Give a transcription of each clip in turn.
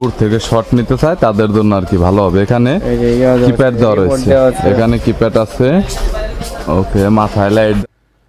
দূর থেকে শট নিতে চায় তাদের জন্য আর কি ভালো হবে। এখানে কিপ্যাড দেওয়া রয়েছে। এখানে কিপ্যাড আছে। ওকে মাথায় লাইট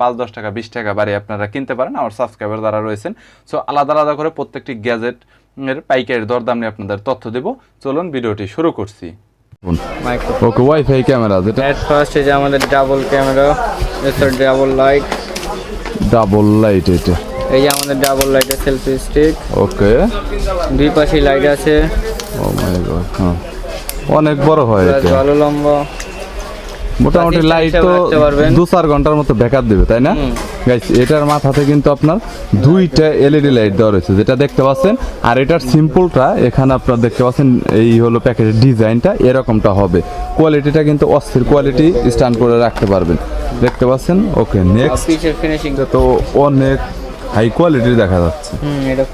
পাঁচ দশ টাকা বিশ টাকা বাড়ি আপনারা কিনতে পারেন আমার সাবস্ক্রাইবার যারা রয়েছেন। সো আলাদা আলাদা করে প্রত্যেকটি গ্যাজেট এর পাইকারি দরদাম নিয়ে আপনাদের তথ্য দেব। চলুন ভিডিওটি শুরু করছি। ওকে ওয়াইফাই ক্যামেরা যেটা এট ফার্স্ট এই যে আমাদের ডাবল ক্যামেরা এছাড়া ডাবল লাইট ডাবল লাইট এটা। এই যে আমাদের ডাবল লাইটের সেলফি স্টিক ওকে। দুই পাশে লাইট আছে। ও মাই গড হ্যাঁ। অনেক বড় হয় এটা। ভালো লম্বা। মোটামুটি লাইট তো দু চার ঘণ্টার মতো ব্যাকআপ দেবে তাই না? গাইস এটার মাথাতে কিন্তু আপনার দুইটা এলইডি লাইট দেওয়া রয়েছে যেটা দেখতে পাচ্ছেন। আর এটার সিম্পলটা এখানে আপনারা দেখতে পাচ্ছেন এই হলো প্যাকেজের ডিজাইনটা এরকমটা হবে। কোয়ালিটিটা কিন্তু অস্থির কোয়ালিটি স্ট্যান্ড করে রাখতে পারবেন। দেখতে পাচ্ছেন? ওকে নেক্সট পিছের ফিনিশিং তো অনেক হাই কোয়ালিটির দেখা যাচ্ছে।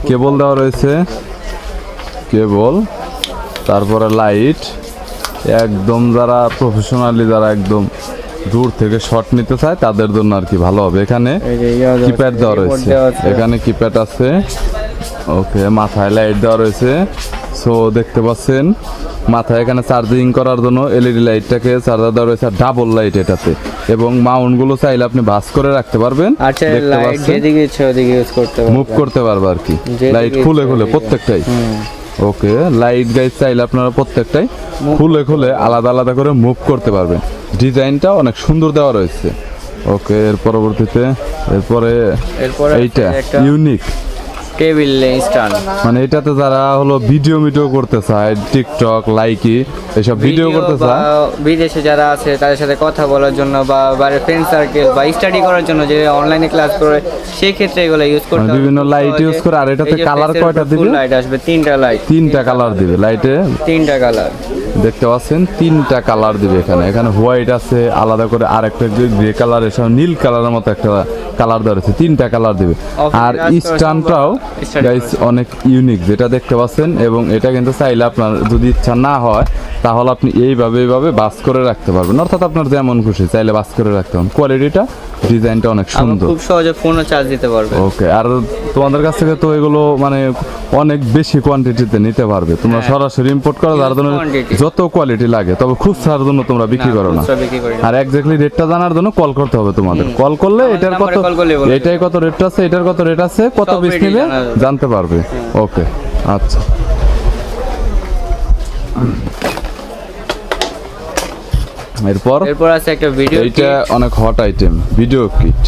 কেবল দেওয়া রয়েছে। কেবল তারপরে লাইট একদম যারা প্রফেশনালি যারা একদম দূর থেকে শট নিতে চায় তাদের জন্য আর কি ভালো হবে। এখানে কিপ্যাড দেওয়া রয়েছে। এখানে কিপ্যাড আছে। ওকে মাথায় লাইট দেওয়া রয়েছে। সো দেখতে পাচ্ছেন মাথায় এখানে চার্জিং করার জন্য এলইডি লাইটটাকে চার্জার দেওয়া রয়েছে আর ডাবল লাইট এটাতে। এবং মাউন্টগুলো চাইলে আপনি ভাস করে রাখতে পারবেন। আচ্ছা ওদিকে ইউজ করতে মুভ পারবে আর কি। লাইট খুলে খুলে প্রত্যেকটাই। ওকে লাইট গাইজ চাইলে আপনারা প্রত্যেকটাই খুলে খুলে আলাদা আলাদা করে মুভ করতে পারবেন। ডিজাইনটা অনেক সুন্দর দেওয়া রয়েছে। ওকে এর পরবর্তীতে এরপরে এরপরে এইটা ইউনিক টেবিল স্ট্যান্ড মানে এটাতে যারা হলো ভিডিও মিডিও করতে চায় টিকটক লাইকি এসব ভিডিও করতে চায় বিদেশে যারা আছে তাদের সাথে কথা বলার জন্য বা বাইরে ফ্রেন্ড সার্কেল বা স্টাডি করার জন্য যে অনলাইনে ক্লাস করে সেই ক্ষেত্রে এগুলো ইউজ করতে মানে বিভিন্ন সহজে। use করে, আর এটাতে এর কয়টা দিবে? light আসবে তিনটা লাইট তিনটা কালার দিবে লাইটে তিনটা কালার দেখতে পাচ্ছেন তিনটা কালার দিবে এখানে। এখানে হোয়াইট আছে আলাদা করে আরেকটা গ্রে কালার এসব নীল কালারের মতো একটা কালার ধরেছে রয়েছে তিনটা কালার দিবে। আর স্টানটাও গাইস অনেক ইউনিক যেটা দেখতে পাচ্ছেন এবং এটা কিন্তু চাইলে আপনার যদি ইচ্ছা না হয় তাহলে আপনি এইভাবে এইভাবে বাস করে রাখতে পারবেন। অর্থাৎ আপনার যেমন খুশি চাইলে বাস করে রাখতে পারেন কোয়ালিটিটা ডিজাইনটা অনেক সুন্দর। খুব সহজে ফোনও চার্জ দিতে পারবে। ওকে আর তোমাদের কাছ থেকে তো এগুলো মানে অনেক বেশি কোয়ান্টিটিতে নিতে পারবে। তোমরা হ্যাঁ। সরাসরি ইম্পোর্ট করো যার জন্য যত কোয়ালিটি লাগে তবে খুচরার জন্য তোমরা বিক্রি করো না। আর এক্স্যাক্টলি রেটটা জানার জন্য কল করতে হবে তোমাদের। কল করলে এটার কত এটাই কত রেট আছে এটার কত রেট আছে কত পিস যাবে। জানতে পারবে। ওকে আচ্ছা। এরপর? এরপর আছে একটা ভিডিও এইটা অনেক হট আইটেম ভিডিও কিট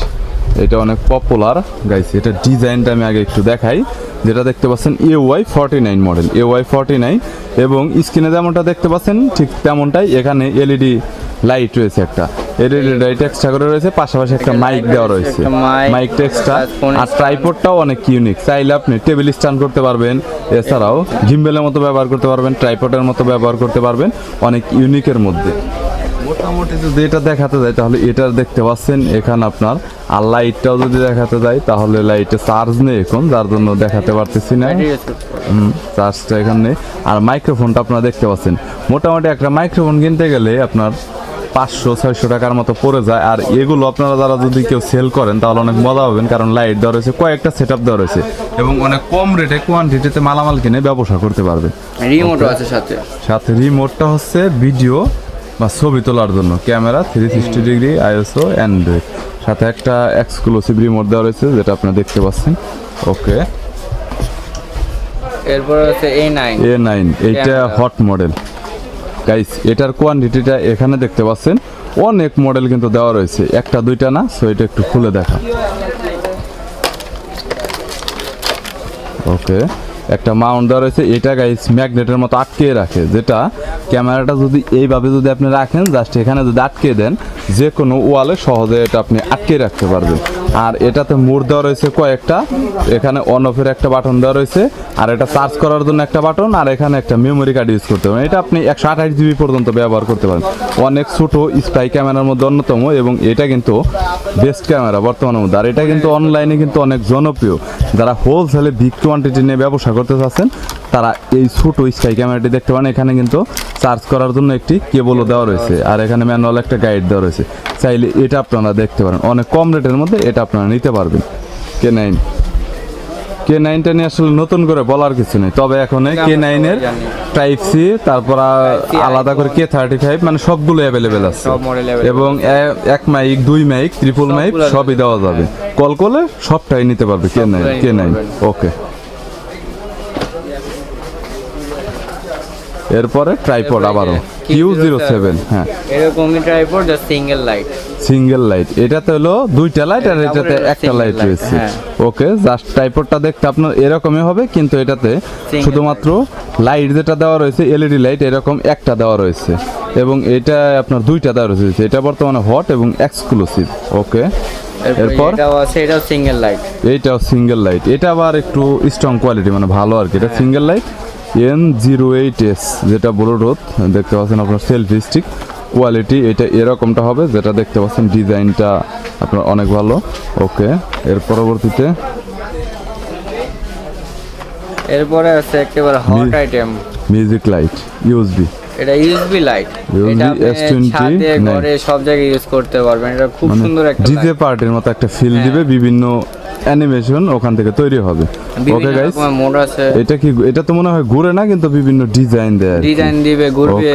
এটা অনেক পপুলার গাইস এটা ডিজাইনটা আমি আগে একটু দেখাই। যেটা দেখতে পাচ্ছেন A Y forty nine model A Y forty nine এবং স্ক্রিনে যেমনটা দেখতে পাচ্ছেন ঠিক তেমনটাই এখানে এলইডি লাইট রয়েছে একটা। এলইডি লাইট এক্সট্রা করে রয়েছে পাশাপাশি একটা মাইক দেওয়া রয়েছে, মাইকটা এক্সট্রা আর ট্রাইপডটাও অনেক ইউনিক চাইলে আপনি টেবিল স্ট্যান্ড করতে পারবেন এছাড়াও গিম্বেলের মতো ব্যবহার করতে পারবেন ট্রাইপডের মতো ব্যবহার করতে পারবেন অনেক ইউনিকের মধ্যে। মোটামুটি যদি এটা দেখাতে যায় তাহলে এটা দেখতে পাচ্ছেন এখানে আপনার আর লাইটটাও যদি দেখাতে যায় তাহলে লাইটে চার্জ নেই এখন যার জন্য দেখাতে পারতেছি না। চার্জটা এখানে আর মাইক্রোফোনটা আপনারা দেখতে পাচ্ছেন। মোটামুটি একটা মাইক্রোফোন কিনতে গেলে আপনার পাঁচশো ছয়শো টাকার মতো পড়ে যায়। আর এগুলো আপনারা যারা যদি কেউ সেল করেন তাহলে অনেক মজা হবেন কারণ লাইট দেওয়া রয়েছে কয়েকটা সেট আপ দেওয়া রয়েছে। এবং অনেক কম রেটে কোয়ান্টিটিতে মালামাল কিনে ব্যবসা করতে পারবে। রিমোটও আছে সাথে। সাথে রিমোটটা হচ্ছে ভিডিও বা ছবি তোলার জন্য। Camera three sixty degree ISO android সাথে একটা এক্সক্লুসিভ রিমোট দেওয়া রয়েছে যেটা আপনারা দেখতে পাচ্ছেন। ওকে। এরপর আছে এ নাইন এ নাইন এইটা হট মডেল গাইস এটার কোয়ান্টিটিটা এখানে দেখতে পাচ্ছেন। অনেক মডেল কিন্তু দেওয়া রয়েছে। একটা দুইটা না সো এটা একটু খুলে দেখা। ওকে। একটা মাউন্ট দেওয়া রয়েছে, এটা গাইস ম্যাগনেটের মতো আটকে রাখে, যেটা ক্যামেরাটা যদি এইভাবে যদি আপনি রাখেন জাস্ট এখানে যদি আটকে দেন যে কোনো ওয়ালে সহজে এটা আপনি আটকে রাখতে পারবেন। আর এটাতে মোড় দেওয়া রয়েছে কয়েকটা। এখানে অন অফের একটা বাটন দেওয়া রয়েছে। আর এটা চার্জ করার জন্য একটা বাটন আর এখানে একটা মেমোরি কার্ড ইউজ করতে পারেন এটা আপনি একশো আঠাশ জিবি পর্যন্ত ব্যবহার করতে পারেন। অনেক ছোট স্পাই ক্যামেরার মধ্যে অন্যতম এবং এটা কিন্তু বেস্ট ক্যামেরা বর্তমানের মধ্যে। আর এটা কিন্তু অনলাইনে কিন্তু অনেক জনপ্রিয়। যারা হোলসেলে বিগ কোয়ান্টিটি নিয়ে ব্যবসা করতে চাচ্ছেন তারা এই ছোট স্কাই ক্যামেরাটি দেখতে পান এখানে কিন্তু চার্জ করার জন্য একটি কেবলও দেওয়া রয়েছে। আর এখানে ম্যানুয়াল একটা গাইড দেওয়া রয়েছে। চাইলে এটা আপনারা দেখতে পারেন। অনেক কম রেটের মধ্যে এটা আপনারা নিতে পারবেন। কে নাইন কে নাইনটা নিয়ে আসলে নতুন করে বলার কিছু নেই। তবে এখন কে নাইনের টাইপ সি তারপর আলাদা করে কে থার্টি ফাইভ মানে সবগুলো অ্যাভেলেবেল আছে। এবং এক মাইক দুই মাইক ত্রিপল মাইক সবই দেওয়া যাবে। কল করলে সবটাই নিতে পারবে K nine K nine okay এরপরে ট্রাইপড আবারও। কিউ জিরো সেভেন হ্যাঁ। এরকমই tripod just single light single light এটাতে হলো দুইটা লাইট আর এটাতে একটা লাইট রয়েছে। হ্যাঁ। ওকে জাস্ট ট্রাইপডটা দেখতে আপনার এরকমই হবে কিন্তু এটাতে শুধুমাত্র লাইট যেটা দেওয়া রয়েছে এলইডি লাইট এরকম একটা দেওয়া রয়েছে। এবং এটা আপনার দুইটা দেওয়া রয়েছে। এটা বর্তমানে হট এবং এক্সক্লুসিভ ওকে এরপর এটাও আছে এটাও সিঙ্গেল লাইট এইটাও সিঙ্গেল লাইট এটা আবার একটু স্ট্রং কোয়ালিটি মানে ভালো আর কি। এটা হ্যাঁ। Single light N zero eight S যেটা ব্লুটুথ দেখতে পাচ্ছেন আপনার সেলফি স্টিক কোয়ালিটি এটা এরকমটা হবে যেটা দেখতে পাচ্ছেন ডিজাইনটা আপনার অনেক ভালো। ওকে এর পরবর্তীতে এরপরে আছে একেবারে hot item music light USB এটা ইউএসবি লাইট এটা S20 ছাদে ঘরে সব জায়গায় ইউজ করতে পারবেন। এটা খুব মানে সুন্দর একটা ডিজে। পার্টির মতো একটা ফিল হ্যাঁ। দিবে বিভিন্ন অ্যানিমেশন ওখান থেকে তৈরি হবে। ওকে গাইস এটা কি এটা তো মনে হয় ঘুরে না কিন্তু বিভিন্ন ডিজাইন দেয় ডিজাইন দিবে ঘুরবে.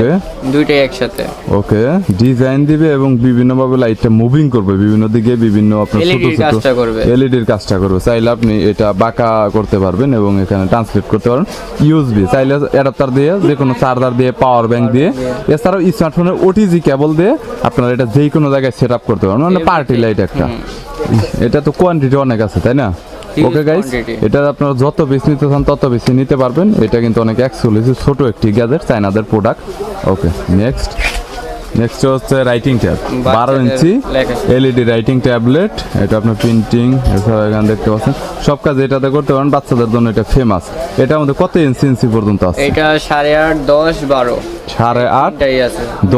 দুইটাই একসাথে। ওকে ডিজাইন দিবে এবং বিভিন্ন ভাবে লাইটটা মুভিং করবে বিভিন্ন দিকে বিভিন্ন আপনার ছোট ছোট কাজটা করবে। এলইডির কাজটা করবে। চাইলে আপনি এটা বাঁকা করতে পারবেন এবং এখানে ট্রান্সলেট করতে পারবেন। ইউএসবি চাইলে অ্যাডাপ্টার দিয়ে যে কোনো চার্জার দিয়ে পাওয়ার ব্যাংক দিয়ে। এছাড়াও স্মার্টফোনের ওটিজি কেবল দিয়ে আপনারা এটা যে কোনো জায়গায় সেট আপ করতে পারবেন। মানে পার্টি লাইট একটা। এটা তো কোয়ান্টিটি অনেক আছে তাই না? Okay guys. এটা আপনারা যত বেশি নিতে চান তত বেশি নিতে পারবেন। এটা কিন্তু অনেক এক্সক্লুসিভ ছোট একটি গ্যাজেট চাইনাদের প্রোডাক্ট ওকে নেক্সট নেক্সট হচ্ছে রাইটিং ট্যাব বারো ইঞ্চি এলইডি রাইটিং ট্যাবলেট এটা আপনার প্রিন্টিং এছাড়া এখানে দেখতে পাচ্ছেন। সব কাজ এটাতে করতে পারেন বাচ্চাদের জন্য এটা ফেমাস এটা আমাদের কত ইঞ্চি ইঞ্চি পর্যন্ত আছে? এটা সাড়ে আট দশ বারো। সাড়ে আট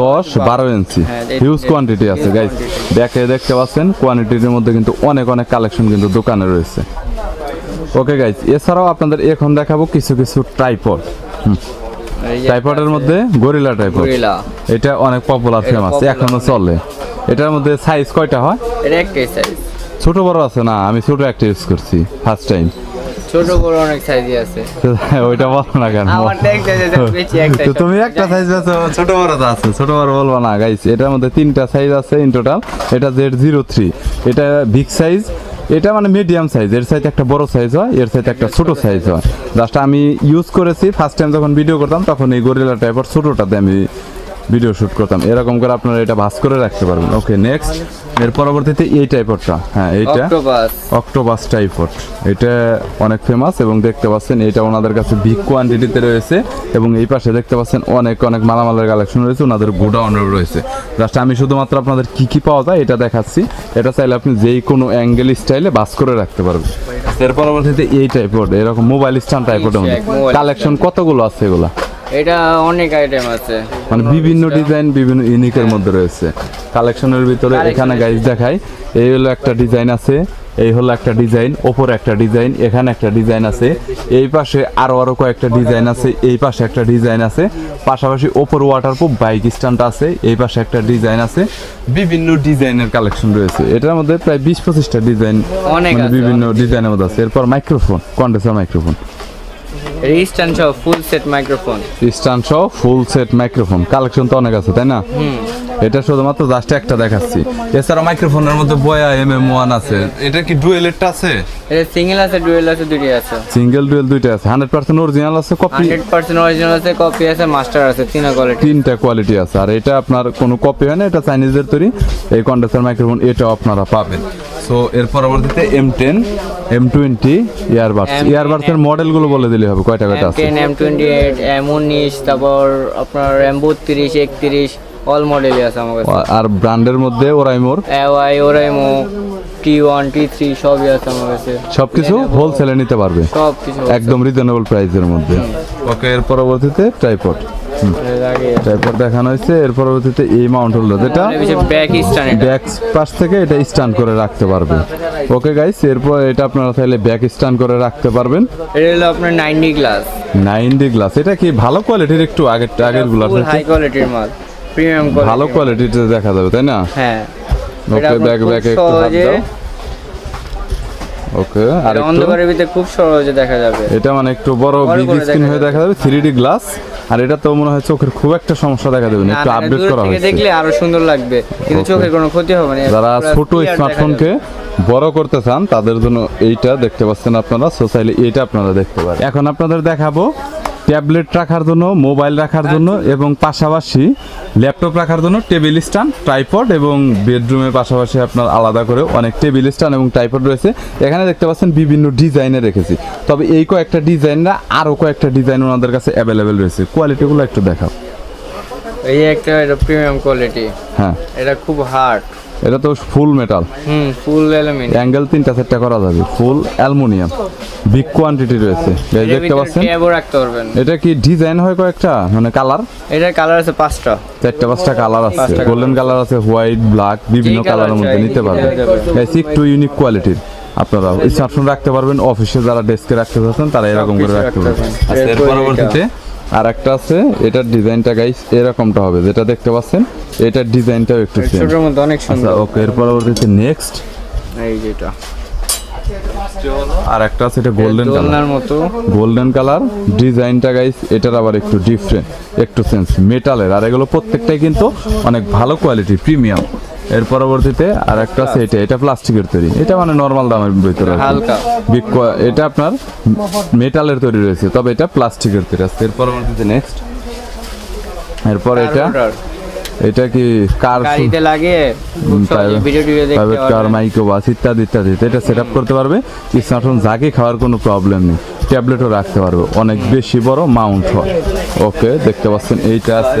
দশ বারো ইঞ্চি হিউজ কোয়ান্টিটি আছে গাইস দেখে দেখতে পাচ্ছেন কোয়ান্টিটির মধ্যে কিন্তু অনেক অনেক কালেকশন কিন্তু দোকানে রয়েছে। ওকে গাইস এছাড়াও আপনাদের এখন দেখাবো কিছু কিছু ট্রাইপড এই যে ট্রাইপডের মধ্যে গরিলা ট্রাইপড গরিলা এটা অনেক পপুলার ফেমাস এখনও চলে। এটার মধ্যে সাইজ কয়টা হয়? এটা একটাই সাইজ ছোট বড় আছে না আমি ছোট একটা ইউজ করছি ফার্স্ট টাইম ছোট বড় অনেক সাইজই আছে। ওইটা বলো না কেন? আমার তো একটা size আছে, তো তুমি একটা সাইজ আছে ছোট বড় তো আছে ছোট বড় বলব না গাইস এটার মধ্যে তিনটা সাইজ আছে ইন টোটাল এটা জেড জিরো থ্রি এটা বিগ সাইজ এটা মানে মিডিয়াম সাইজ এর সাইজ একটা বড় সাইজ হয়, এর সাইজ একটা ছোট সাইজ হয়। জাস্ট আমি ইউজ করেছি ফার্স্ট টাইম যখন ভিডিও করতাম, তখন এই গরিলা টাইপের ছোটটাতে আমি ভিডিও শুট করতাম। এরকম করে আপনারা এটা ভাস করে রাখতে পারবেন। ওকে নেক্সট এর পরবর্তীতে এই টাইপরটা হ্যাঁ এইটা অক্টোপাস অক্টোবাস টাইফড এটা অনেক ফেমাস এবং দেখতে পাচ্ছেন এটা ওনাদের কাছে বিগ কোয়ান্টিটিতে রয়েছে এবং এই পাশে দেখতে পাচ্ছেন অনেক অনেক মালামালের কালেকশন রয়েছে ওনাদের গোডাউন রয়েছে। জাস্ট আমি শুধুমাত্র আপনাদের কি কি পাওয়া যায় এটা দেখাচ্ছি। এটা চাইলে আপনি যেই কোনো অ্যাঙ্গেল স্টাইলে বাস করে রাখতে পারবেন। এর পরবর্তীতে এই টাইপড এরকম মোবাইল স্ট্যান্ড mobile কালেকশন কতগুলো আছে এগুলা? এটা অনেক আইটেম আছে। মানে বিভিন্ন ডিজাইন বিভিন্ন ইউনিকের মধ্যে রয়েছে। কালেকশনের ভিতরে এখানে গাইজ দেখাই এই হলো একটা ডিজাইন আছে এই হলো একটা ডিজাইন ওপরে একটা ডিজাইন এখানে একটা ডিজাইন আছে। এই পাশে আরও আরও কয়েকটা ডিজাইন আছে এই পাশে একটা ডিজাইন আছে। পাশাপাশি ওপর ওয়াটারপ্রুফ বাইক স্ট্যান্ড আছে এই পাশে একটা ডিজাইন আছে। বিভিন্ন ডিজাইনের কালেকশন রয়েছে। এটার মধ্যে প্রায় বিশ পঁচিশটা ডিজাইন অনেক মানে বিভিন্ন ডিজাইনের মধ্যে আছে। এরপর মাইক্রোফোন কন্ডেন্সার মাইক্রোফোন রিস্টান সহ ফুল সেট মাইক্রোফোন রিস্টানসহ সহ ফুল সেট মাইক্রোফোন কালেকশন তো অনেক আছে তাই না? এটা শুধুমাত্র জাস্ট একটা দেখাচ্ছি। এছাড়া মাইক্রোফোনের মধ্যে বয়া এম এম ওয়ান আছে। এটা কি ডুয়েলেরটা আছে? এটা সিঙ্গেল আছে ডুয়েল আছে দুটি আছে। সিঙ্গেল ডুয়েল দুইটা আছে। হান্ড্রেড পার্সেন্ট অরিজিনাল আছে কপি হান্ড্রেড পার্সেন্ট অরিজিনাল আছে কপি আছে মাস্টার আছে তিন কোয়ালিটি তিনটা কোয়ালিটি আছে। আর এটা আপনার কোনো কপি হয় না এটা চাইনিজদের তৈরি। এই কন্ডেন্সার মাইক্রোফোন এটাও আপনারা পাবেন। সো এর পরবর্তীতে M ten M twenty earbuds M10 ইয়ারবাডসের মডেলগুলো বলে দিলে হবে কয়টা কয়টা এম আছে? Ten M twenty eight M উনিশ তারপর আপনার এম বত্রিশ একত্রিশ অল মডেলই আছে আমার কাছে। আর ব্র্যান্ডের মধ্যে ওরাইমোর AY Oraimo T one T three সবই আছে আমার কাছে। সবকিছু হোলসেলে নিতে পারবে? সব কিছু একদম রিজনেবল প্রাইসের মধ্যে। ওকে এর পরবর্তীতে ট্রাইপড ট্রাইপড দেখানো হয়েছে এর পরবর্তীতে এই মাউন্ট হোল্ডার যেটা ব্যাক পাশ থেকে এটা স্ট্যান্ড করে রাখতে পারবে। ওকে গাইস এরপর এটা আপনারা চাইলে ব্যাক স্ট্যান্ড করে রাখতে পারবেন। এটা হলো আপনার ninety glass nine D glass এটা কি ভালো কোয়ালিটির একটু আগের আগেরগুলো হাই কোয়ালিটির মাল। প্রিমিয়াম ভালো কোয়ালিটিতে দেখা যাবে তাই না? হ্যাঁ। ওকে এটা আপনার ব্যাক একটু হাত দাও। ওকে আর অন্ধকারের ভিতরে খুব সহজে দেখা যাবে। এটা মানে একটু বড় বিগ স্ক্রিন হয়ে দেখা যাবে থ্রি ডি গ্লাস আর এটা তো মনে হয় চোখের খুব একটা সমস্যা দেখা দেবে না একটু আপডেট করা হয়েছে। দেখলে আরও সুন্দর লাগবে কিন্তু চোখের কোনো ক্ষতি হবে না যারা ছোট স্মার্টফোনকে বড় করতে চান তাদের জন্য এইটা দেখতে পাচ্ছেন আপনারা সো চাইলে এইটা আপনারা দেখতে পারেন। এখন আপনাদের দেখাবো ট্যাবলেট রাখার জন্য মোবাইল রাখার জন্য এবং পাশাপাশি ল্যাপটপ রাখার জন্য টেবিল স্ট্যান্ড ট্রাইপড এবং বেডরুমের পাশাপাশি আপনার আলাদা করে অনেক টেবিল স্ট্যান্ড এবং ট্রাইপড রয়েছে। এখানে দেখতে পাচ্ছেন বিভিন্ন ডিজাইনে রেখেছি। তবে এই কয়েকটা ডিজাইন না আরও কয়েকটা ডিজাইন ওনাদের কাছে অ্যাভেলেবেল রয়েছে। কোয়ালিটিগুলো একটু দেখাও। এই একটা এটা প্রিমিয়াম কোয়ালিটি হ্যাঁ। এটা খুব হার্ড এটা তো ফুল মেটাল হুম ফুল অ্যালুমিনিয়াম। অ্যাঙ্গেল তিনটা চারটা করা যাবে ফুল অ্যালুমিনিয়াম। বিগ কোয়ান্টিটি রয়েছে। এই দেখতে পাচ্ছেন? ট্যাবও রাখতে পারবেন। এটা কি ডিজাইন হয় কয়েকটা? মানে কালার এটার কালার আছে পাঁচটা। চারটা পাঁচটা কালার আছে। গোল্ডেন কালার আছে হোয়াইট ব্ল্যাক বিভিন্ন কালারের মধ্যে নিতে পারবেন। গাইস একটু ইউনিক কোয়ালিটির আপনারা স্মার্টফোন রাখতে পারবেন অফিসে যারা ডেস্কে রাখতে চাচ্ছেন তারা এরকম করে রাখতে পারবেন। আচ্ছা, এর পরবর্তীতে আর একটা আছে এটার ডিজাইনটা গাইস এরকমটা হবে যেটা দেখতে পাচ্ছেন এটার ডিজাইনটাও একটু সেম অনেক আচ্ছা সুন্দর। ওকে এর পরবর্তীতে নেক্সট এই যেটা আর একটা আছে এটা গোল্ডেন কালার মতো। গোল্ডেন কালার ডিজাইনটা গাইস এটার আবার একটু ডিফারেন্ট একটু সেন্স মেটালের আর এগুলো প্রত্যেকটাই কিন্তু অনেক ভালো কোয়ালিটি প্রিমিয়াম এর পরবর্তীতে আর একটা আছে এটা এটা প্লাস্টিকের তৈরি। এটা মানে নর্মাল দামের ভিতরে হালকা। এটা আপনার মেটালের তৈরি রয়েছে তবে এটা প্লাস্টিকের তৈরি আছে। এর পরবর্তীতে নেক্সট এরপর এটা এটা কি কার গাড়িতে খুব ভিডিও টিডিও দেখতে প্রাইভেট কার মাইক্রো বাস ইত্যাদি ইত্যাদি। এটা সেট আপ করতে পারবে। স্মার্টফোন যাকে খাওয়ার কোনো প্রবলেম নেই। ট্যাবলেটও রাখতে পারবে। অনেক বেশি বড় মাউন্ট হয়। ওকে দেখতে পাচ্ছেন এইটা আছে।